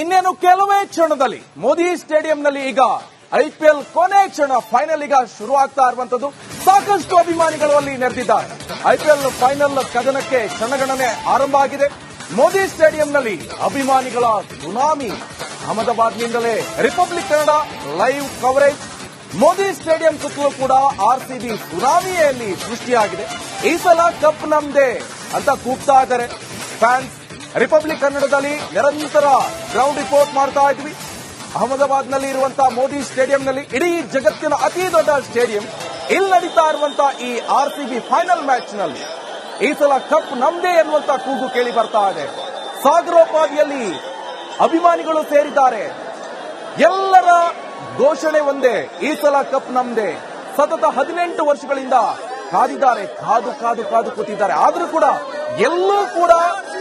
ಇನ್ನೇನು ಕೆಲವೇ ಕ್ಷಣದಲ್ಲಿ ಮೋದಿ ಸ್ಟೇಡಿಯಂನಲ್ಲಿ ಈಗ ಐಪಿಎಲ್ ಕೊನೆ ಕ್ಷಣ ಫೈನಲ್ ಈಗ ಶುರು ಆಗ್ತಾ ಇರುವಂತದ್ದು ಸಾಕಷ್ಟು ಅಭಿಮಾನಿಗಳು ಅಲ್ಲಿ ನೆರೆದಿದ್ದಾರೆ. ಐಪಿಎಲ್ ಫೈನಲ್ ಕದನಕ್ಕೆ ಕ್ಷಣಗಣನೆ ಆರಂಭ ಆಗಿದೆ. ಮೋದಿ ಸ್ಟೇಡಿಯಂನಲ್ಲಿ ಅಭಿಮಾನಿಗಳ tsunami. ಅಹಮದಾಬಾದ್ನಿಂದಲೇ Republic Kannada live coverage Modi stadium ಸುತ್ತಲೂ ಕೂಡ ಆರ್ಸಿಬಿ ಸುನಾಮಿಯಲ್ಲಿ ಸೃಷ್ಟಿಯಾಗಿದೆ. ಈ ಸಲ ಕಪ್ ನಮ್ದೇ ಅಂತ ಕೂಗ್ತಾ ಇದ್ದಾರೆ. ಫ್ಯಾನ್ಸ್ ರಿಪಬ್ಲಿಕ್ ಕನ್ನಡದಲ್ಲಿ ನಿರಂತರ ಗ್ರೌಂಡ್ ರಿಪೋರ್ಟ್ ಮಾಡ್ತಾ ಇದ್ವಿ. ಅಹಮದಾಬಾದ್ನಲ್ಲಿ ಇರುವಂತಹ ಮೋದಿ ಸ್ಟೇಡಿಯಂನಲ್ಲಿ ಇಡೀ ಜಗತ್ತಿನ ಅತಿ ದೊಡ್ಡ ಸ್ಟೇಡಿಯಂ ಇಲ್ಲಿ ನಡೀತಾ ಇರುವಂತಹ ಈ ಆರ್ಸಿಬಿ ಫೈನಲ್ ಮ್ಯಾಚ್ನಲ್ಲಿ ಈ ಸಲ ಕಪ್ ನಮ್ದೇ ಎನ್ನುವಂತ ಕೂಗು ಕೇಳಿ ಬರ್ತಾ ಇದೆ. ಸಾಗರೋಪಾದಿಯಲ್ಲಿ ಅಭಿಮಾನಿಗಳು ಸೇರಿದ್ದಾರೆ. ಎಲ್ಲರ ಘೋಷಣೆ ಒಂದೇ, ಈ ಸಲ ಕಪ್ ನಮ್ದೇ. ಸತತ ಹದಿನೆಂಟು ವರ್ಷಗಳಿಂದ ಕಾದಿದ್ದಾರೆ, ಕಾದು ಕಾದು ಕಾದು ಕೂತಿದ್ದಾರೆ. ಆದರೂ ಕೂಡ ಎಲ್ಲೂ ಕೂಡ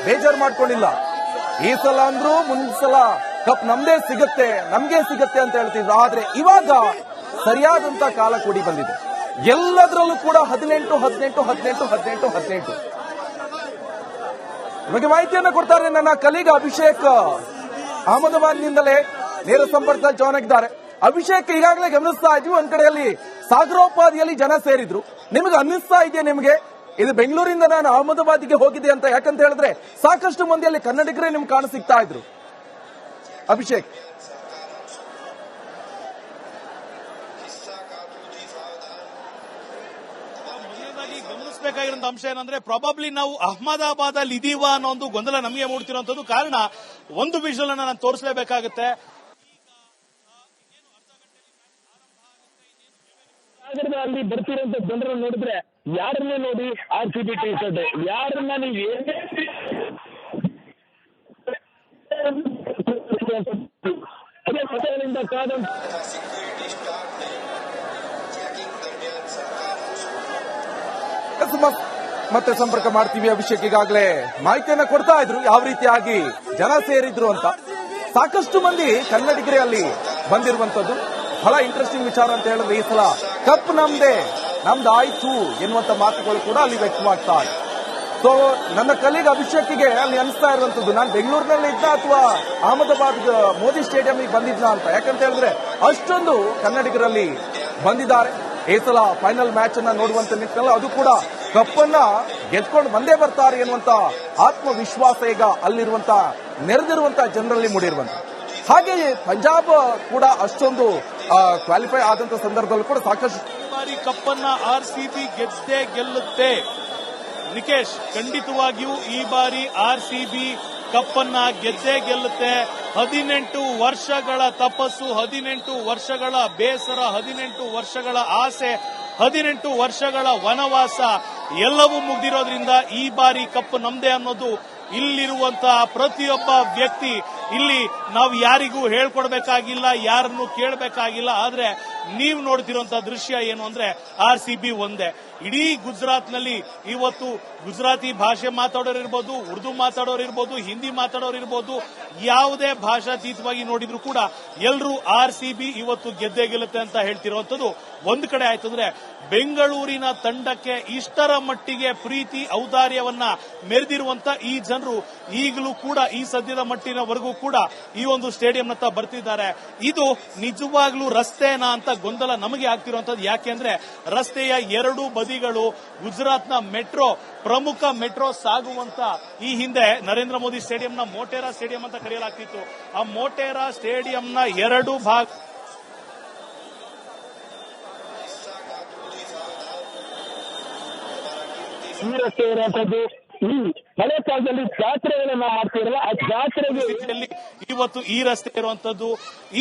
ಬೇಜಾರು ಮಾಡ್ಕೊಂಡಿಲ್ಲ. ಈ ಸಲ ಅಂದ್ರು ಮುಂದ್ಸಲ ಸಲ ಕಪ್ ನಮ್ದೇ ಸಿಗುತ್ತೆ, ನಮ್ಗೆ ಸಿಗುತ್ತೆ ಅಂತ ಹೇಳ್ತಿದ್ರು. ಆದ್ರೆ ಇವಾಗ ಸರಿಯಾದಂತ ಕಾಲ ಕೂಡಿ ಬಂದಿದೆ. ಎಲ್ಲದರಲ್ಲೂ ಕೂಡ ಹದಿನೆಂಟು ಹದಿನೆಂಟು ಹದಿನೆಂಟು ಹದಿನೆಂಟು ಹದಿನೆಂಟು. ನಿಮಗೆ ಮಾಹಿತಿಯನ್ನು ಕೊಡ್ತಾರೆ ನನ್ನ ಕಲೀಗ ಅಭಿಷೇಕ್. ಅಹಮದಾಬಾದ್ನಿಂದಲೇ ನೇರ ಸಂಪರ್ಕದಲ್ಲಿ ಜಾಯ್ನ್ ಆಗಿದ್ದಾರೆ ಅಭಿಷೇಕ್ ಈಗಾಗಲೇ ಗಮನಿಸ್ತಾ ಇದ್ವಿ. ಒಂದ್ ಕಡೆಯಲ್ಲಿ ಸಾಗರೋಪಾದಿಯಲ್ಲಿ ಜನ ಸೇರಿದ್ರು. ನಿಮಗೆ ಅನ್ನಿಸ್ತಾ ಇದೆಯಾ ನಿಮಗೆ? ಇದು ಬೆಂಗಳೂರಿಂದ ನಾನು ಅಹಮದಾಬಾದ್ಗೆ ಹೋಗಿದೆ ಅಂತ ಯಾಕಂತ ಹೇಳಿದ್ರೆ ಸಾಕಷ್ಟು ಮಂದಿಯಲ್ಲಿ ಕನ್ನಡಿಗರೇ ನಿಮ್ಗೆ ಕಾಣ ಸಿಗ್ತಾ ಇದ್ರು. ಅಭಿಷೇಕ್. ಮೊದಲನೇದಾಗಿ ಗಮನಿಸಬೇಕಾಗಿರುವಂತ ಅಂಶ ಏನಂದ್ರೆ ಪ್ರಾಬಬ್ಲಿ ನಾವು ಅಹಮದಾಬಾದ್ ಅಲ್ಲಿ ಇದೀವ ಅನ್ನೋ ಒಂದು ಗೊಂದಲ ನಮಗೆ ಮೂಡ್ತಿರುವಂತದ್ದು ಕಾರಣ ಒಂದು ವಿಷಲ್ ಅನ್ನ ನಾನು ತೋರಿಸಲೇಬೇಕಾಗುತ್ತೆ. ಅಲ್ಲಿ ಬರ್ತಿರೋ ಜನರನ್ನು ನೋಡಿದ್ರೆ ಯಾರನ್ನೇ ನೋಡಿ R C B T shirt ಯಾರನ್ನ ನೀವು ಏನೇ ಅದೇ ಮತಗಳಿಂದ ಮತ್ತೆ ಸಂಪರ್ಕ ಮಾಡ್ತೀವಿ ಅಭಿಷೇಕ್ ಈಗಾಗಲೇ. ಮಾಹಿತಿಯನ್ನ ಕೊಡ್ತಾ ಇದ್ರು ಯಾವ ರೀತಿಯಾಗಿ ಜನ ಸೇರಿದ್ರು ಅಂತ. ಸಾಕಷ್ಟು ಮಂದಿ ಕನ್ನಡಿಗರೇ ಅಲ್ಲಿ ಬಂದಿರುವಂತದ್ದು ಬಹಳ ಇಂಟ್ರೆಸ್ಟಿಂಗ್ ವಿಚಾರ ಅಂತ ಹೇಳಿದ್ರೆ ಈ ಸಲ ಕಪ್ ನಮ್ದೇ. ನಮ್ದು ಆಯ್ತು ಎನ್ನುವಂತ ಮಾತುಗಳು ಕೂಡ ಅಲ್ಲಿ ವ್ಯಕ್ತವಾಗ್ತಾ ಇದೆ. ಸೊ ನನ್ನ ಕಲೀಗ್ ಅಭಿಷೇಕ್ಗೆ ಅಲ್ಲಿ ಅನಿಸ್ತಾ ಇರುವಂತದ್ದು, ನಾನು ಬೆಂಗಳೂರಿನಲ್ಲಿ ಇದ್ದ ಅಥವಾ ಅಹಮದಾಬಾದ್ ಮೋದಿ ಸ್ಟೇಡಿಯಂಗೆ ಬಂದಿದ್ನ ಅಂತ? ಯಾಕಂತ ಹೇಳಿದ್ರೆ, ಅಷ್ಟೊಂದು ಕನ್ನಡಿಗರಲ್ಲಿ ಬಂದಿದ್ದಾರೆ. ಈ ಸಲ ಫೈನಲ್ ಮ್ಯಾಚ್ ಅನ್ನ ನೋಡುವಂತ ನಿಟ್ಟಿನಲ್ಲಿ ಅದು ಕೂಡ ಕಪ್ಪನ್ನ ಗೆದ್ಕೊಂಡು ಬಂದೇ ಬರ್ತಾರೆ ಎನ್ನುವಂತ ಆತ್ಮವಿಶ್ವಾಸ ಈಗ ಅಲ್ಲಿರುವಂತ, ನೆರೆದಿರುವಂತ ಜನರಲ್ಲಿ ಮೂಡಿರುವಂತ. ಹಾಗೆಯೇ ಪಂಜಾಬ್ ಕೂಡ ಅಷ್ಟೊಂದು ಕ್ವಾಲಿಫೈ ಆದಂತ ಸಂದರ್ಭದಲ್ಲೂ ಕೂಡ ಸಾಕಷ್ಟು ಬಾರಿ ಕಪ್ಪನ್ನ ಆರ್ ಸಿ ಬಿ ಗೆದ್ದೇ ಗೆಲ್ಲುತ್ತೆ. ನಿಕೇಶ್, ಖಂಡಿತವಾಗಿಯೂ ಈ ಬಾರಿ ಆರ್ ಸಿ ಬಿ ಕಪ್ಪನ್ನ ಗೆದ್ದೇ ಗೆಲ್ಲುತ್ತೆ. ಹದಿನೆಂಟು ವರ್ಷಗಳ ತಪಸ್ಸು, ಹದಿನೆಂಟು ವರ್ಷಗಳ ಬೇಸರ, ಹದಿನೆಂಟು ವರ್ಷಗಳ ಆಸೆ, ಹದಿನೆಂಟು ವರ್ಷಗಳ ವನವಾಸ ಎಲ್ಲವೂ ಮುಗಿದಿರೋದ್ರಿಂದ ಈ ಬಾರಿ ಕಪ್ಪು ನಮ್ದೇ ಅನ್ನೋದು ಇಲ್ಲಿರುವಂತಹ ಪ್ರತಿಯೊಬ್ಬ ವ್ಯಕ್ತಿ. ಇಲ್ಲಿ ನಾವು ಯಾರಿಗೂ ಹೇಳ್ಕೊಡ್ಬೇಕಾಗಿಲ್ಲ, ಯಾರನ್ನು ಕೇಳಬೇಕಾಗಿಲ್ಲ. ಆದ್ರೆ ನೀವು ನೋಡ್ತಿರುವಂತಹ ದೃಶ್ಯ ಏನು ಅಂದ್ರೆ ಆರ್ ಸಿ ಬಿ ಒಂದೇ. ಇಡೀ ಗುಜರಾತ್ನಲ್ಲಿ ಇವತ್ತು ಗುಜರಾತಿ ಭಾಷೆ ಮಾತಾಡೋರಿರ್ಬೋದು ಉರ್ದು ಮಾತಾಡೋರಿರ್ಬೋದು ಹಿಂದಿ ಮಾತಾಡೋರಿರ್ಬೋದು ಯಾವುದೇ ಭಾಷಾತೀತವಾಗಿ ನೋಡಿದ್ರು ಕೂಡ ಎಲ್ಲರೂ ಆರ್ ಸಿ ಇವತ್ತು ಗೆದ್ದೇ ಗೆಲ್ಲುತ್ತೆ ಅಂತ ಹೇಳ್ತಿರುವಂತದ್ದು ಒಂದು ಕಡೆ ಆಯ್ತು ಅಂದ್ರೆ ಬೆಂಗಳೂರಿನ ತಂಡಕ್ಕೆ ಇಷ್ಟರ ಮಟ್ಟಿಗೆ ಪ್ರೀತಿ, ಔದಾರ್ಯವನ್ನ ಮೆರೆದಿರುವಂತ ಈ ಜನರು ಈಗಲೂ ಕೂಡ ಈ ಸದ್ಯದ ಮಟ್ಟಿನವರೆಗೂ ಕೂಡ ಈ ಒಂದು ಸ್ಟೇಡಿಯಂನತ್ತ ಬರ್ತಿದ್ದಾರೆ. ಇದು ನಿಜವಾಗ್ಲೂ ರಸ್ತೆನಾ ಅಂತ ಗೊಂದಲ ನಮಗೆ ಆಗ್ತಿರುವಂತದ್ದು ಯಾಕೆಂದ್ರೆ ರಸ್ತೆಯ ಎರಡು ಬದಿಗಳು ಗುಜರಾತ್ನ ಮೆಟ್ರೋ, ಪ್ರಮುಖ ಮೆಟ್ರೋ ಸಾಗುವಂತ ಈ ಹಿಂದೆ ನರೇಂದ್ರ ಮೋದಿ ಸ್ಟೇಡಿಯಂನ ಮೋಟೇರಾ ಸ್ಟೇಡಿಯಂ ಅಂತ ಕರೆಯಲಾಗ್ತಿತ್ತು. ಆ ಮೋಟೇರಾ ಸ್ಟೇಡಿಯಂನ ಎರಡು ಭಾಗ ಈ ಹಳೆ ಕಾಲದಲ್ಲಿ ಜಾತ್ರೆಗಳನ್ನ ಮಾಡ್ತಿರಲ್ಲ, ಆ ಜಾತ್ರೆಗೆ ಇವತ್ತು ಈ ರಸ್ತೆ ಇರುವಂತದ್ದು,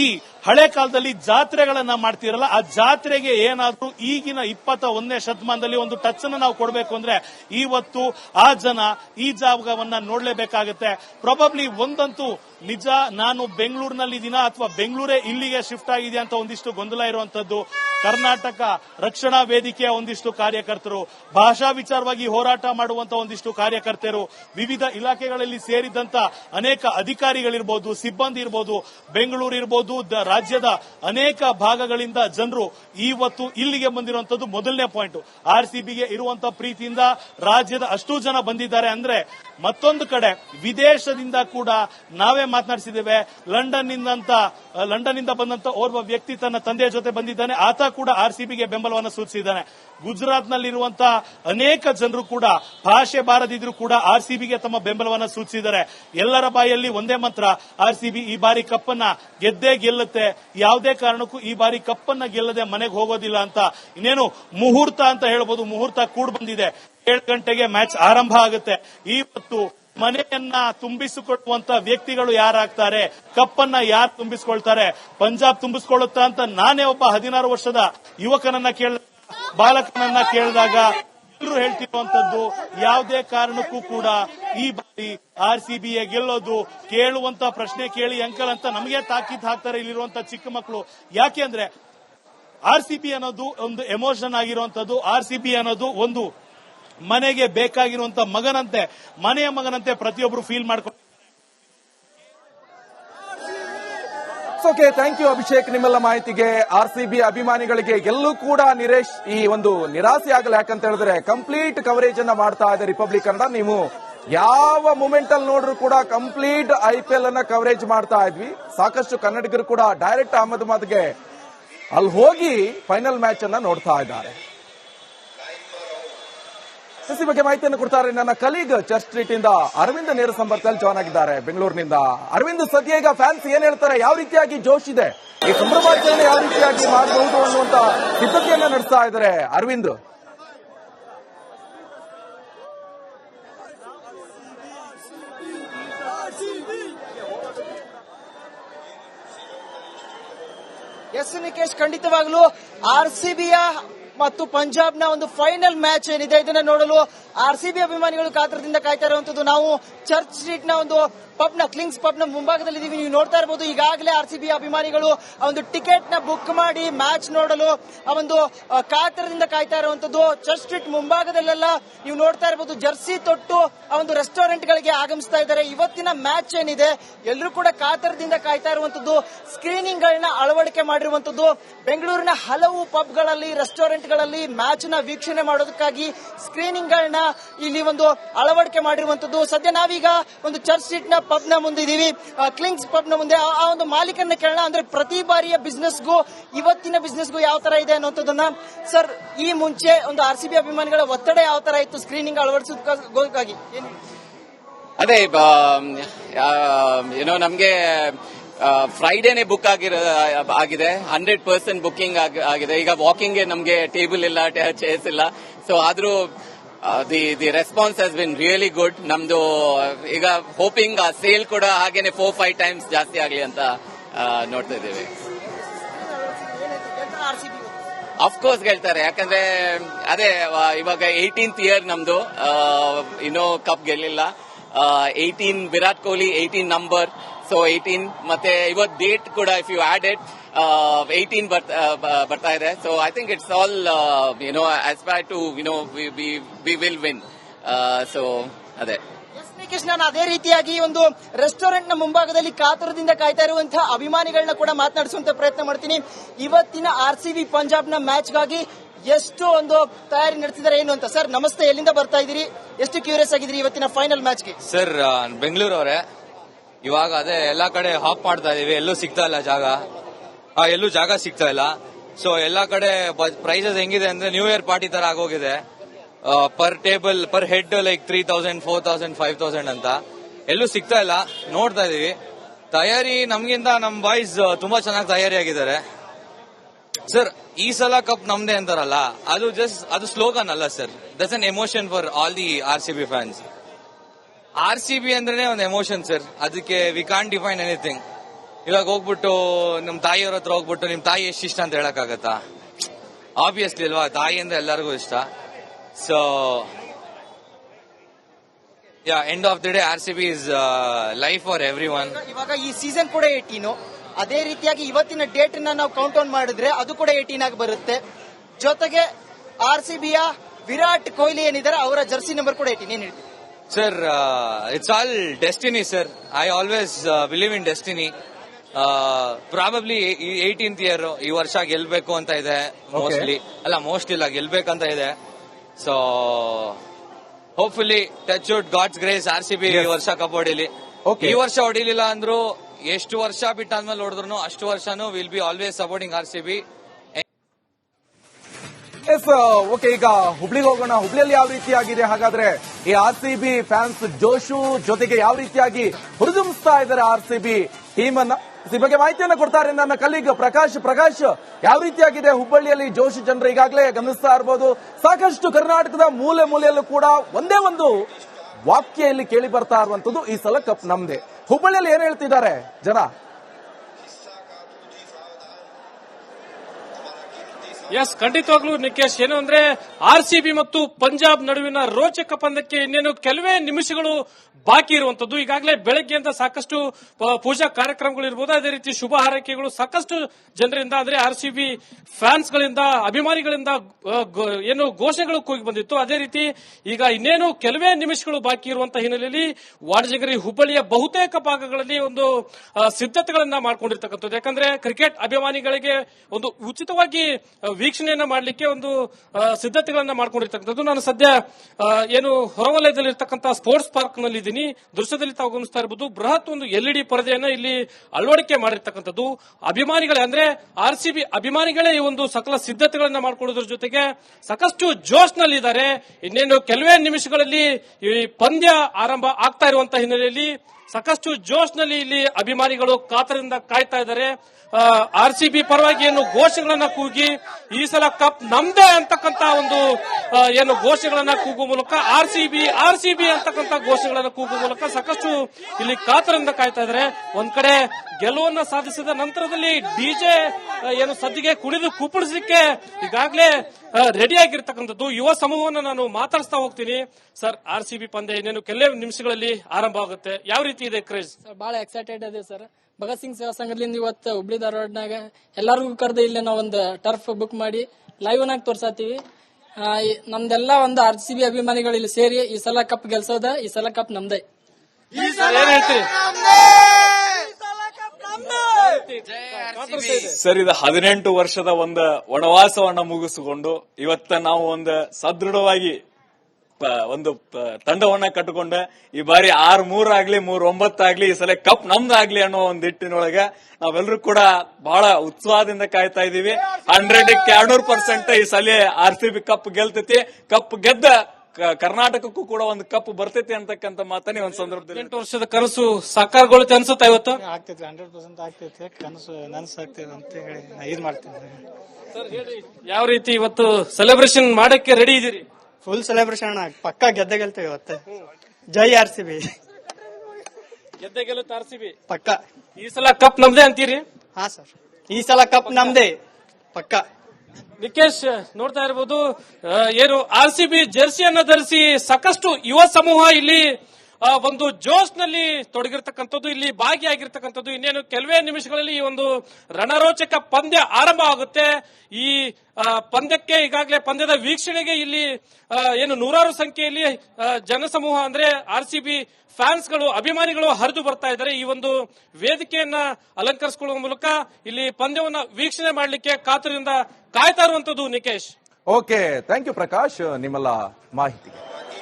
ಈ ಹಳೆ ಕಾಲದಲ್ಲಿ ಜಾತ್ರೆಗಳನ್ನ ಮಾಡ್ತಿರಲ್ಲ, ಆ ಜಾತ್ರೆಗೆ ಏನಾದ್ರೂ ಈಗಿನ ಇಪ್ಪತ್ತ ಒಂದನೇ ಶತಮಾನದಲ್ಲಿ ಒಂದು ಟಚ್ ಅನ್ನ ನಾವು ಕೊಡಬೇಕು ಅಂದ್ರೆ ಇವತ್ತು ಆ ಜನ ಈ ಜಾಗವನ್ನ ನೋಡ್ಲೇಬೇಕಾಗುತ್ತೆ. ಪ್ರಾಬಬ್ಲಿ ಒಂದಂತೂ ನಿಜ, ನಾನು ಬೆಂಗಳೂರಿನಲ್ಲಿದ್ದೀನ ಅಥವಾ ಬೆಂಗಳೂರೇ ಇಲ್ಲಿಗೆ ಶಿಫ್ಟ್ ಆಗಿದೆ ಅಂತ ಒಂದಿಷ್ಟು ಗೊಂದಲ ಇರುವಂತದ್ದು ಕರ್ನಾಟಕ ರಕ್ಷಣಾ ವೇದಿಕೆಯ ಒಂದಿಷ್ಟು ಕಾರ್ಯಕರ್ತರು, ಭಾಷಾ ವಿಚಾರವಾಗಿ ಹೋರಾಟ ಮಾಡುವಂತಹ ಒಂದಿಷ್ಟು ಕಾರ್ಯಕರ್ತರು, ವಿವಿಧ ಇಲಾಖೆಗಳಲ್ಲಿ ಸೇರಿದಂತ ಅನೇಕ ಅಧಿಕಾರಿಗಳಿರ್ಬೋದು, ಸಿಬ್ಬಂದಿ ಇರ್ಬೋದು, ಬೆಂಗಳೂರು ಇರ್ಬೋದು ರಾಜ್ಯದ ಅನೇಕ ಭಾಗಗಳಿಂದ ಜನರು ಇವತ್ತು ಇಲ್ಲಿಗೆ ಬಂದಿರುವಂತದ್ದು ಮೊದಲನೇ ಪಾಯಿಂಟ್. ಆರ್ ಸಿಬಿಗೆ ಇರುವಂತಹ ಪ್ರೀತಿಯಿಂದ ರಾಜ್ಯದ ಅಷ್ಟು ಜನ ಬಂದಿದ್ದಾರೆ. ಅಂದ್ರೆ ಮತ್ತೊಂದು ಕಡೆ ವಿದೇಶದಿಂದ ಕೂಡ ನಾವೇ ಮಾತನಾಡಿಸಿದ್ದೇವೆ. ಲಂಡನ್ ನಿಂದಂತ ಲಂಡನ್ನಿಂದ ಬಂದಂತ ಓರ್ವ ವ್ಯಕ್ತಿ ತನ್ನ ತಂದೆಯ ಜೊತೆ ಬಂದಿದ್ದಾನೆ. ಆತ ಕೂಡ ಆರ್ ಸಿಬಿಗೆ ಬೆಂಬಲವನ್ನು ಸೂಚಿಸಿದ್ದಾನೆ. ಗುಜರಾತ್ ನಲ್ಲಿರುವಂತಹ ಅನೇಕ ಜನರು ಕೂಡ, ಭಾಷೆ ಬಾರದಿದ್ರು ಕೂಡ ಆರ್ ಸಿಬಿಗೆ ತಮ್ಮ ಬೆಂಬಲವನ್ನು ಸೂಚಿಸಿದ್ದಾರೆ. ಎಲ್ಲರ ಬಾಯಲ್ಲಿ ಒಂದೇ ಮಂತ್ರ, ಆರ್ ಸಿಬಿ ಈ ಬಾರಿ ಕಪ್ಪನ್ನ ಗೆದ್ದೇ ಗೆಲ್ಲುತ್ತೆ. ಯಾವುದೇ ಕಾರಣಕ್ಕೂ ಈ ಬಾರಿ ಕಪ್ಪನ್ನ ಗೆಲ್ಲದೆ ಮನೆಗೆ ಹೋಗೋದಿಲ್ಲ ಅಂತ. ಇನ್ನೇನು ಮುಹೂರ್ತ ಅಂತ ಹೇಳ್ಬೋದು. ಮುಹೂರ್ತ ಕೂಡ ಬಂದಿದೆ ಏಳು ಗಂಟೆಗೆ ಮ್ಯಾಚ್ ಆರಂಭ ಆಗುತ್ತೆ. ಇವತ್ತು ಮನೆಯನ್ನ ತುಂಬಿಸಿಕೊಡುವಂತ ವ್ಯಕ್ತಿಗಳು ಯಾರಾಗ್ತಾರೆ? ಕಪ್ಪನ್ನ ಯಾರು ತುಂಬಿಸ್ಕೊಳ್ತಾರೆ? ಪಂಜಾಬ್ ತುಂಬಿಸ್ಕೊಳ್ಳುತ್ತಾ ಅಂತ ನಾನೇ ಒಬ್ಬ ಹದಿನಾರು ವರ್ಷದ ಯುವಕನನ್ನ ಕೇಳ, ಬಾಲಕನನ್ನ ಕೇಳಿದಾಗ ಎಲ್ಲರೂ ಹೇಳ್ತಿರುವಂತದ್ದು, ಯಾವುದೇ ಕಾರಣಕ್ಕೂ ಕೂಡ ಈ ಬಾರಿ ಆರ್ ಸಿ ಬಿ ಗೆಲ್ಲೋದು ಕೇಳುವಂತ ಪ್ರಶ್ನೆ ಕೇಳಿ ಅಂಕಲ್ ಅಂತ ನಮಗೆ ತಾಕೀತ್ ಹಾಕ್ತಾರೆ ಇಲ್ಲಿರುವಂತ ಚಿಕ್ಕ ಮಕ್ಕಳು ಯಾಕೆ ಅಂದ್ರೆ ಆರ್ ಸಿ ಬಿ ಅನ್ನೋದು ಒಂದು ಎಮೋಷನ್ ಆಗಿರುವಂತದ್ದು, ಆರ್ ಸಿ ಬಿ ಅನ್ನೋದು ಒಂದು ಮನೆಗೆ ಬೇಕಾಗಿರುವಂತ ಮಗನಂತೆ, ಮನೆಯ ಮಗನಂತೆ ಪ್ರತಿಯೊಬ್ಬರು ಫೀಲ್ ಮಾಡ್ಕೊಂಡು ಥ್ಯಾಂಕ್ ಯು ಅಭಿಷೇಕ್ ನಿಮ್ಮೆಲ್ಲ ಮಾಹಿತಿಗೆ ಆರ್ ಸಿ ಬಿ ಅಭಿಮಾನಿಗಳಿಗೆ ಎಲ್ಲೂ ಕೂಡ ನಿರೇಶ್ ಈ ಒಂದು ನಿರಾಸೆ ಆಗಲ್ಲ ಯಾಕಂತ ಹೇಳಿದ್ರೆ ಕಂಪ್ಲೀಟ್ ಕವರೇಜ್ ಅನ್ನ ಮಾಡ್ತಾ ಇದೆ ರಿಪಬ್ಲಿಕ್ ಕನ್ನಡ ನೀವು ಯಾವ ಮೂಮೆಂಟ್ ಅಲ್ಲಿ ನೋಡ್ರು ಕೂಡ ಕಂಪ್ಲೀಟ್ ಐ ಪಿ ಎಲ್ ಅನ್ನ ಕವರೇಜ್ ಮಾಡ್ತಾ ಇದ್ವಿ. ಸಾಕಷ್ಟು ಕನ್ನಡಿಗರು ಕೂಡ ಡೈರೆಕ್ಟ್ ಅಹಮದಾಬಾದ್ಗೆ ಅಲ್ಲಿ ಹೋಗಿ ಫೈನಲ್ ಮ್ಯಾಚ್ ಅನ್ನ ನೋಡ್ತಾ ಇದ್ದಾರೆ. ಈ ಬಗ್ಗೆ ಮಾಹಿತಿಯನ್ನು ಕೊಡ್ತಾರೆ ನನ್ನ ಕಲೀಗ್ ಚರ್ಚ್ ಸ್ಟ್ರೀಟ್ ಇಂದ ಅರವಿಂದ್ ನೇರ ಸಂಪರ್ಕದಲ್ಲಿ ಜಾಯ್ನ್ ಆಗಿದ್ದಾರೆ ಬೆಂಗಳೂರಿನಿಂದ. ಅರವಿಂದ್ ಸದ್ಯ ಈಗ ಫ್ಯಾನ್ಸ್ ಏನ್ ಹೇಳ್ತಾರೆ? ಯಾವ ರೀತಿಯಾಗಿ ಜೋಶ್ ಇದೆ? ಈ ಸಂಭ್ರಮಾಚರಣೆ ಯಾವ ರೀತಿಯಾಗಿ ಮಾಡಬಹುದು ಅನ್ನುವಂತ ಸಿದ್ಧತೆಯನ್ನ ನಡೆಸ್ತಾ ಇದ್ದಾರೆ ಅರವಿಂದ್. ಎಸ್ ನಿಕೇಶ್, ಖಂಡಿತವಾಗ್ಲೂ ಆರ್ ಸಿ ಬಿಯ ಮತ್ತು ಪಂಜಾಬ್ನ ಒಂದು ಫೈನಲ್ ಮ್ಯಾಚ್ ಏನಿದೆ, ಇದನ್ನ ನೋಡಲು ಆರ್ ಸಿ ಬಿ ಅಭಿಮಾನಿಗಳು ಕಾತರದಿಂದ ಕಾಯ್ತಾ ಇರುವಂತದ್ದು. ನಾವು ಚರ್ಚ್ ಸ್ಟ್ರೀಟ್ನ ಒಂದು ಪಬ್ನ ಕ್ಲಿಂಗ್ಸ್ ಪಬ್ನ ಮುಂಭಾಗದಲ್ಲಿ ಇದೀವಿ ನೀವು ನೋಡ್ತಾ ಇರಬಹುದು ಈಗಾಗಲೇ ಆರ್ ಸಿ ಬಿ ಅಭಿಮಾನಿಗಳು ಒಂದು ಟಿಕೆಟ್ನ ಬುಕ್ ಮಾಡಿ ಮ್ಯಾಚ್ ನೋಡಲು ಆ ಒಂದು ಕಾತರದಿಂದ ಕಾಯ್ತಾ ಇರುವಂತದ್ದು. ಚರ್ಚ್ ಸ್ಟ್ರೀಟ್ ಮುಂಭಾಗದಲ್ಲೆಲ್ಲ ನೀವು ನೋಡ್ತಾ ಇರಬಹುದು ಜರ್ಸಿ ತೊಟ್ಟು ಆ ಒಂದು ರೆಸ್ಟೋರೆಂಟ್ ಗಳಿಗೆ ಆಗಮಿಸ್ತಾ ಇದ್ದಾರೆ. ಇವತ್ತಿನ ಮ್ಯಾಚ್ ಏನಿದೆ ಎಲ್ಲರೂ ಕೂಡ ಕಾತರದಿಂದ ಕಾಯ್ತಾ ಇರುವಂತದ್ದು. ಸ್ಕ್ರೀನಿಂಗ್ ಗಳನ್ನ ಅಳವಡಿಕೆ ಮಾಡಿರುವಂತದ್ದು. ಬೆಂಗಳೂರಿನ ಹಲವು ಪಬ್ಗಳಲ್ಲಿ ರೆಸ್ಟೋರೆಂಟ್ಗಳಲ್ಲಿ ಮ್ಯಾಚ್ನ ವೀಕ್ಷಣೆ ಮಾಡೋದಕ್ಕಾಗಿ ಸ್ಕ್ರೀನಿಂಗ್ ಗಳನ್ನ ಇಲ್ಲಿ ಒಂದು ಅಳವಡಿಕೆ ಮಾಡಿರುವಂತದ್ದು ಸದ್ಯ ನಾವೀಗ ಒಂದು ಚರ್ಚ್ ಸ್ಟ್ರೀಟ್ನ ಪಬ್ನ ಮುಂದೆ ಇದೀವಿ ಕ್ಲಿಂಗ್ಸ್ ಪಬ್ನ ಮುಂದೆ. ಆ- ಒಂದು ಮಾಲೀಕನ ಕೇಳೋಣ. ಅಂದ್ರೆ ಪ್ರತಿ ಬಾರಿಯ ಬಿಸ್ನೆಸ್ಗೂ ಇವತ್ತಿನ ಬಿಸ್ನೆಸ್ಗೂ ಯಾವ ತರ ಇದೆ ಅನ್ನೋದನ್ನ ಸರ್, ಈ ಮುಂಚೆ ಒಂದು ಆರ್ ಸಿ ಅಭಿಮಾನಿಗಳ ಒತ್ತಡ ಯಾವ ತರ ಇತ್ತು ಸ್ಕ್ರೀನಿಂಗ್ ಅಳವಡಿಸೋದಕ್ಕಾಗಿ? ಅದೇ ಏನೋ ನಮ್ಗೆ ಫ್ರೈಡೇನೆ ಬುಕ್ ಆಗಿರೋ, ಆಗಿದೆ. ಹಂಡ್ರೆಡ್ ಪರ್ಸೆಂಟ್ ಬುಕಿಂಗ್ ಆಗಿದೆ. ಈಗ ವಾಕಿಂಗ್ ನಮಗೆ ಟೇಬಲ್ ಇಲ್ಲ ಚೇರ್ಸ್ ಇಲ್ಲ. ಸೊ ಆದ್ರೂ the the response has been really good ನಮ್ದು, ಈಗ ಹೋಪಿಂಗ್ ಆ ಸೇಲ್ ಕೂಡ ಹಾಗೇನೆ ಫೋರ್ ಫೈವ್ ಟೈಮ್ಸ್ ಜಾಸ್ತಿ ಆಗಲಿ ಅಂತ ನೋಡ್ತಾ ಇದ್ದೀವಿ. ಅಫ್ಕೋರ್ಸ್ ಗೆಲ್ತಾರೆ ಯಾಕಂದ್ರೆ, ಅದೇ ಇವಾಗ ಏಯ್ಟೀನ್ತ್ ಇಯರ್ ನಮ್ದು. ಇನೋ ಇನ್ನೂ cup ಗೆಲ್ಲಿಲ್ಲ. Eighteen Virat Kohli eighteen number so eighteen ಮತ್ತೆ ಇವತ್ತು ಡೇಟ್ ಕೂಡ if you add it eighteen ಬರ್ತಾ ಇದೆ. So I think it's all you know aspire to you know we will win so ಅದೇ. ನಾನು ಅದೇ ರೀತಿಯಾಗಿ ಒಂದು ರೆಸ್ಟೋರೆಂಟ್ನ ಮುಂಭಾಗದಲ್ಲಿ ಕಾತುರದಿಂದ ಕಾಯ್ತಾ ಇರುವಂತಹ ಅಭಿಮಾನಿಗಳನ್ನ ಕೂಡ ಮಾತನಾಡಿಸುವಂತ ಪ್ರಯತ್ನ ಮಾಡ್ತೀನಿ. ಇವತ್ತಿನ ಆರ್ ಸಿ ಬಿ ಪಂಜಾಬ್ನ ಮ್ಯಾಚ್ಗಾಗಿ ಎಷ್ಟು ಒಂದು ತಯಾರಿ ನಡೆಸಿದ್ದಾರೆ ಏನು ಅಂತ. ಸರ್ ನಮಸ್ತೆ ಎಲ್ಲಿಂದ ಬರ್ತಾ ಇದ್ದೀರಿ? ಎಷ್ಟು ಕ್ಯೂರಿಯಸ್ ಆಗಿದ್ದೀರಿ ಇವತ್ತಿನ ಫೈನಲ್ ಮ್ಯಾಚ್ಗೆ ಸರ್ ಬೆಂಗಳೂರವ್ರೆ. ಇವಾಗ ಅದೇ ಎಲ್ಲಾ ಕಡೆ ಹಾಪ್ ಮಾಡ್ತಾ ಇದೀವಿ. ಎಲ್ಲೂ ಸಿಗ್ತಾ ಇಲ್ಲ ಜಾಗ. ಎಲ್ಲೂ ಜಾಗ ಸಿಗ್ತಾ ಇಲ್ಲ. ಸೊ ಎಲ್ಲಾ ಕಡೆ ಪ್ರೈಸಸ್ ಹೆಂಗಿದೆ ಅಂದ್ರೆ ನ್ಯೂ ಇಯರ್ ಪಾರ್ಟಿ ತರ ಆಗೋಗಿದೆ. Per table per head like three thousand four thousand five thousand ಅಂತ. ಎಲ್ಲೂ ಸಿಗ್ತಾ ಇಲ್ಲ. ನೋಡ್ತಾ ಇದೀವಿ. ತಯಾರಿ ನಮ್ಗಿಂತ ನಮ್ ಬಾಯ್ಸ್ ತುಂಬಾ ಚೆನ್ನಾಗಿ ತಯಾರಿ ಆಗಿದ್ದಾರೆ ಸರ್ ಈ ಸಲ ಕಪ್ ನಮ್ದೇ ಅಂತಾರಲ್ಲ? ಅದು ಜಸ್ಟ್ ಅದು ಸ್ಲೋಗನ್ ಅಲ್ಲ sir that's an emotion for all the R C B fans R C B ಅಂದ್ರೆ ಒಂದು ಎಮೋಷನ್ ಸರ್ ಅದಕ್ಕೆ ವಿ ಕಾನ್ ಡಿಫೈನ್ ಎನಿಥಿಂಗ್ ಇವಾಗ ಹೋಗ್ಬಿಟ್ಟು ನಮ್ ತಾಯಿಯವ್ರ ಹತ್ರ ಹೋಗ್ಬಿಟ್ಟು ನಿಮ್ ತಾಯಿ ಎಷ್ಟು ಇಷ್ಟ ಅಂತ ಹೇಳಕ್ಕಾಗತ್ತಾ? ಆಬ್ವಿಯಸ್ಲಿ ಅಲ್ವಾ? ತಾಯಿ ಅಂದ್ರೆ ಎಲ್ಲರಿಗೂ ಇಷ್ಟ. So yeah end of the day R C B is life for everyone ಇವಾಗ ಈ ಸೀಸನ್ ಕೂಡ ಏಟೀನು ಅದೇ ರೀತಿಯಾಗಿ ಇವತ್ತಿನ ಡೇಟ್ನ ನಾವು ಕೌಂಟ್ ಆನ್ ಮಾಡಿದ್ರೆ ಅದು ಕೂಡ ಏಟೀನ್ ಆಗಿ ಬರುತ್ತೆ. ಜೊತೆಗೆ ಆರ್ ಸಿ ಬಿಯ ವಿರಾಟ್ ಕೊಹ್ಲಿ ಏನಿದ್ದಾರೆ ಅವರ ಜರ್ಸಿ ನಂಬರ್ ಕೂಡ ಏಟೀನ್ ಏನ್ ಹೇಳ್ತೀವಿ sir it's all destiny sir I always believe in destiny probably eighteenth year ಈ ವರ್ಷ ಗೆಲ್ಬೇಕು ಅಂತ ಇದೆ ಮೋಸ್ಟ್ಲಿ ಅಲ್ಲ ಮೋಸ್ಟ್ ಇಲ್ಲ ಗೆಲ್ಬೇಕಂತ ಇದೆ. So hopefully touch wood god's grace R C B ಈ ವರ್ಷ ಕಪ್ ಹೊಡಿಲಿ. ಈ ವರ್ಷ ಹೊಡಿಲಿಲ್ಲ ಅಂದ್ರು ಎಷ್ಟು ವರ್ಷ ಬಿಟ್ಟಾದ್ಮೇಲೆ ಹೊಡೆದ್ರು ಅಷ್ಟು ವರ್ಷನೂ will be always supporting R C B S okay ಈಗ ಹುಬ್ಳಿಗೆ ಹೋಗೋಣ. ಹುಬ್ಳಿಯಲ್ಲಿ ಯಾವ ರೀತಿಯಾಗಿದೆ? ಹಾಗಾದ್ರೆ ಈ ಆರ್ ಸಿ ಬಿ ಫ್ಯಾನ್ಸ್ ಜೋಶು ಜೊತೆಗೆ ಯಾವ ರೀತಿಯಾಗಿ ಹುರಿದುಂಬಿಸ್ತಾ ಇದ್ದಾರೆ ಆರ್ ಸಿ ಬಿ ಟೀಮ್ ಅನ್ನ ಬಗ್ಗೆ ಮಾಹಿತಿಯನ್ನು ಕೊಡ್ತಾರೆ ನನ್ನ ಕಲೀಗ್ ಪ್ರಕಾಶ್. ಪ್ರಕಾಶ್, ಯಾವ ರೀತಿಯಾಗಿದೆ ಹುಬ್ಬಳ್ಳಿಯಲ್ಲಿ ಜೋಶ್ ಜನರು ಈಗಾಗಲೇ ಗಮನಿಸ್ತಾ ಇರಬಹುದು ಸಾಕಷ್ಟು ಕರ್ನಾಟಕದ ಮೂಲೆ ಮೂಲೆಯಲ್ಲೂ ಕೂಡ ಒಂದೇ ಒಂದು ವಾಕ್ಯ ಇಲ್ಲಿ ಕೇಳಿ ಬರ್ತಾ ಇರುವಂತದ್ದು ಈ ಸಲ ಕಪ್ ನಮ್ದೆ. ಹುಬ್ಬಳ್ಳಿಯಲ್ಲಿ ಏನ್ ಹೇಳ್ತಿದ್ದಾರೆ ಜನ? ಎಸ್ ಖಂಡಿತವಾಗ್ಲೂ ನಿಕೇಶ್, ಏನು ಅಂದ್ರೆ ಆರ್ ಸಿಬಿ ಮತ್ತು ಪಂಜಾಬ್ ನಡುವಿನ ರೋಚಕ ಪಂದ್ಯಕ್ಕೆ ಇನ್ನೇನು ಕೆಲವೇ ನಿಮಿಷಗಳು ಬಾಕಿ ಇರುವಂತದ್ದು ಈಗಾಗಲೇ ಬೆಳಗ್ಗೆಯಿಂದ ಸಾಕಷ್ಟು ಪೂಜಾ ಕಾರ್ಯಕ್ರಮಗಳು ಇರಬಹುದು ಅದೇ ರೀತಿ ಶುಭ ಹಾರೈಕೆಗಳು ಸಾಕಷ್ಟು ಜನರಿಂದ, ಅಂದ್ರೆ ಫ್ಯಾನ್ಸ್ ಗಳಿಂದ ಅಭಿಮಾನಿಗಳಿಂದ ಏನು ಘೋಷಣೆಗಳು ಕೂಗಿ ಬಂದಿತ್ತು. ಅದೇ ರೀತಿ ಈಗ ಇನ್ನೇನು ಕೆಲವೇ ನಿಮಿಷಗಳು ಬಾಕಿ ಇರುವಂತಹ ಹಿನ್ನೆಲೆಯಲ್ಲಿ ವಾಡಜಗರಿ ಹುಬ್ಬಳ್ಳಿಯ ಬಹುತೇಕ ಭಾಗಗಳಲ್ಲಿ ಒಂದು ಸಿದ್ಧತೆಗಳನ್ನ ಮಾಡ್ಕೊಂಡಿರ್ತಕ್ಕಂಥದ್ದು. ಯಾಕಂದ್ರೆ ಕ್ರಿಕೆಟ್ ಅಭಿಮಾನಿಗಳಿಗೆ ಒಂದು ಉಚಿತವಾಗಿ ವೀಕ್ಷಣೆಯನ್ನ ಮಾಡಲಿಕ್ಕೆ ಒಂದು ಸಿದ್ಧತೆಗಳನ್ನ ಮಾಡ್ಕೊಂಡಿರ್ತಕ್ಕಂಥದ್ದು. ನಾನು ಸದ್ಯ ಏನು ಏನು ಹೊರವಲಯದಲ್ಲಿರ್ತಕ್ಕಂಥ ಸ್ಪೋರ್ಟ್ಸ್ ಪಾರ್ಕ್ನಲ್ಲಿ ಇದ್ದೀನಿ ದೃಶ್ಯದಲ್ಲಿ ತಾವು ಗಮನಿಸ್ತಾ ಇರಬಹುದು ಬೃಹತ್ ಒಂದು ಎಲ್ಇಡಿ ಪರದೆಯನ್ನ ಇಲ್ಲಿ ಅಳವಡಿಕೆ ಮಾಡಿರ್ತಕ್ಕಂಥದ್ದು. ಅಭಿಮಾನಿಗಳೇ ಅಂದ್ರೆ ಆರ್ ಸಿ ಬಿ ಅಭಿಮಾನಿಗಳೇ ಈ ಒಂದು ಸಕಲ ಸಿದ್ಧತೆಗಳನ್ನ ಮಾಡಿಕೊಳ್ಳೋದ್ರ ಜೊತೆಗೆ ಸಾಕಷ್ಟು ಜೋಶ್ನಲ್ಲಿ ಇದ್ದಾರೆ ಇನ್ನೇನು ಕೆಲವೇ ನಿಮಿಷಗಳಲ್ಲಿ ಈ ಪಂದ್ಯ ಆರಂಭ ಆಗ್ತಾ ಇರುವಂತಹ ಹಿನ್ನೆಲೆಯಲ್ಲಿ ಸಾಕಷ್ಟು ಜೋಶ್ನಲ್ಲಿ ಇಲ್ಲಿ ಅಭಿಮಾನಿಗಳು ಕಾತರದಿಂದ ಕಾಯ್ತಾ ಇದ್ದಾರೆ. ಆರ್ ಸಿ ಬಿ ಪರವಾಗಿ ಏನು ಘೋಷಣೆಗಳನ್ನ ಕೂಗಿ, ಈ ಸಲ ಕಪ್ ನಮ್ದೇ ಅಂತಕ್ಕಂತ ಒಂದು ಏನು ಘೋಷಣೆಗಳನ್ನ ಕೂಗುವ ಮೂಲಕ, R C B, R C B ಅಂತಕ್ಕಂತ ಘೋಷಣೆಗಳನ್ನ ಕೂಗುವ ಮೂಲಕ ಸಾಕಷ್ಟು ಇಲ್ಲಿ ಕಾತರದಿಂದ ಕಾಯ್ತಾ ಇದ್ದಾರೆ. ಒಂದ್ ಕಡೆ ಗೆಲುವನ್ನ ಸಾಧಿಸಿದ ನಂತರದಲ್ಲಿ ಡಿಜೆ ಏನು ಸದ್ದಿಗೆ ಕುಣಿದು ಕುಪ್ಪಳಿಸಲಿಕ್ಕೆ ಈಗಾಗಲೇ ರೆಡಿ ಆಗಿರ್ತಕ್ಕಂಥದ್ದು ಯುವ ಸಮೂಹವನ್ನು ನಾನು ಮಾತಾಡಿಸ್ತಾ ಹೋಗ್ತೀನಿ. ಸರ್ ಆರ್ ಸಿ ಬಿ ಪಂದ್ಯ ಇನ್ನೇನು ಕೆಲವೇ ನಿಮಿಷಗಳಲ್ಲಿ ಆರಂಭ ಆಗುತ್ತೆ. ಯಾವ ರೀತಿ ಇದೆ ಕ್ರೇಜ್? ಬಹಳ ಎಕ್ಸೈಟೆಡ್ ಇದೆ ಸರ್. ಭಗತ್ ಸಿಂಗ್ ಸೇವಾ ಸಂಘದಿಂದ ಇವತ್ತು ಹುಬ್ಳಿ ಧಾರವಾಡನಾಗ ಎಲ್ಲರಿಗೂ ಕರೆದು ಇಲ್ಲಿ ನಾವು ಒಂದು ಟರ್ಫ್ ಬುಕ್ ಮಾಡಿ ಲೈವ್ ನಾಗ ತೋರ್ಸಾತೀವಿ. ನಮ್ದೆಲ್ಲ ಒಂದು ಆರ್ ಸಿ ಬಿ ಅಭಿಮಾನಿಗಳು ಇಲ್ಲಿ ಸೇರಿ ಈ ಸಲ ಕಪ್ ಗೆಲ್ಸೋದ ಈ ಸಲ ಕಪ್ ನಮ್ದೇ. ಹೇಳ್ತೀರಿ? ಸರ್ ಇದು ಹದಿನೆಂಟು ವರ್ಷದ ಒಂದು ವನವಾಸವನ್ನ ಮುಗಿಸಿಕೊಂಡು ಇವತ್ತ ನಾವು ಒಂದು ಸದೃಢವಾಗಿ ಪ- ಒಂದು ತಂಡವನ್ನ ಕಟ್ಟಿಕೊಂಡ ಈ ಬಾರಿ ಆರ್ ಮೂರ್ ಆಗ್ಲಿ ಮೂರ್ ಒಂಬತ್ತಾಗ್ಲಿ ಈ ಸಲ ಕಪ್ ನಮ್ದಾಗ್ಲಿ ಅನ್ನೋ ಒಂದ್ ಹಿಟ್ಟಿನೊಳಗ ನಾವೆಲ್ಲರೂ ಕೂಡ ಬಹಳ ಉತ್ಸಾಹದಿಂದ ಕಾಯ್ತಾ ಇದೀವಿ. ಹಂಡ್ರೆಡ್ ಎರಡ್ನೂರ್ ಪರ್ಸೆಂಟ್ ಈ ಸಲ ಆರ್ ಸಿ ಬಿ ಕಪ್ ಗೆಲ್ತೈತಿ. ಕಪ್ ಗೆದ್ದ ಕರ್ನಾಟಕಕ್ಕೂ ಕೂಡ ಒಂದು ಕಪ್ ಬರ್ತೈತಿ ಅಂತಕ್ಕಂತ ಮಾತನೇ ಒಂದ್ ಸಂದರ್ಭದಲ್ಲಿ ಎಂಟು ವರ್ಷದ ಕನಸು ಸಾಕಾರಗೊಳ್ಳುತ್ತೆ ಅನ್ಸುತ್ತಾ ಇವತ್ತು? ಆಗ್ತೈತಿ ಹಂಡ್ರೆಡ್ ಪರ್ಸೆಂಟ್ ಆಗ್ತೈತಿ ಕನಸು ನನ್ಸ್ ಆಗ್ತೈತಿ ಅಂತ ಹೇಳಿ ಇದ್ ಮಾಡ್ತೀನಿ. ಯಾವ ರೀತಿ ಇವತ್ತು ಸೆಲೆಬ್ರೇಷನ್ ಮಾಡಕ್ಕೆ ರೆಡಿ ಇದೀರಿ? ಫುಲ್ ಸೆಲೆಬ್ರೇಷನ್ ಪಕ್ಕಾ ಗೆದ್ದೆ ಗೆಲ್ತೇವೆ ಇವತ್ತು. ಜೈ ಆರ್ ಸಿ ಬಿ ಗೆದ್ದೆ ಗೆಲ್ಲುತ್ತೆ ಆರ್ ಸಿ ಬಿ ಪಕ್ಕಾ. ಈ ಸಲ ಕಪ್ ನಮ್ದೇ ಅಂತೀರಿ? ಹಾ ಸರ್. ಈ ಸಲ ಕಪ್ ನಮ್ದೇ. ಪಕ್ಕಾ. ನಿಕೇಶ್ ನೋಡ್ತಾ ಇರಬಹುದು ಏನು ಆರ್ ಸಿ ಬಿ ಜೆರ್ಸಿಯನ್ನ ಧರಿಸಿ ಸಾಕಷ್ಟು ಯುವ ಸಮೂಹ ಇಲ್ಲಿ ಒಂದು ಜೋಸ್ನಲ್ಲಿ ತೊಡಗಿರ್ತಕ್ಕಂಥದ್ದು ಇಲ್ಲಿ ಭಾಗಿಯಾಗಿರ್ತಕ್ಕಂಥದ್ದು ಇನ್ನೇನು ಕೆಲವೇ ನಿಮಿಷಗಳಲ್ಲಿ ಈ ಒಂದು ರಣರೋಚಕ ಪಂದ್ಯ ಆರಂಭ ಆಗುತ್ತೆ ಈ ಆ, ಪಂದ್ಯಕ್ಕೆ ಈಗಾಗಲೇ ಪಂದ್ಯದ ವೀಕ್ಷಣೆಗೆ ಇಲ್ಲಿ ಆ, ಏನು ನೂರಾರು ಸಂಖ್ಯೆಯಲ್ಲಿ ಆ, ಜನಸಮೂಹ ಅಂದ್ರೆ ಆರ್ ಸಿ ಬಿ ಫ್ಯಾನ್ಸ್ಗಳು ಅಭಿಮಾನಿಗಳು ಹರಿದು ಬರ್ತಾ ಇದ್ದಾರೆ. ಈ ಒಂದು ವೇದಿಕೆಯನ್ನ ಅಲಂಕರಿಸಿಕೊಳ್ಳುವ ಮೂಲಕ ಇಲ್ಲಿ ಪಂದ್ಯವನ್ನ ವೀಕ್ಷಣೆ ಮಾಡಲಿಕ್ಕೆ ಕಾತರದಿಂದ ಕಾಯ್ತಾ ಇರುವಂತದ್ದು Nikesh. Okay thank you Prakash ನಿಮ್ಮೆಲ್ಲ ಮಾಹಿತಿಗೆ.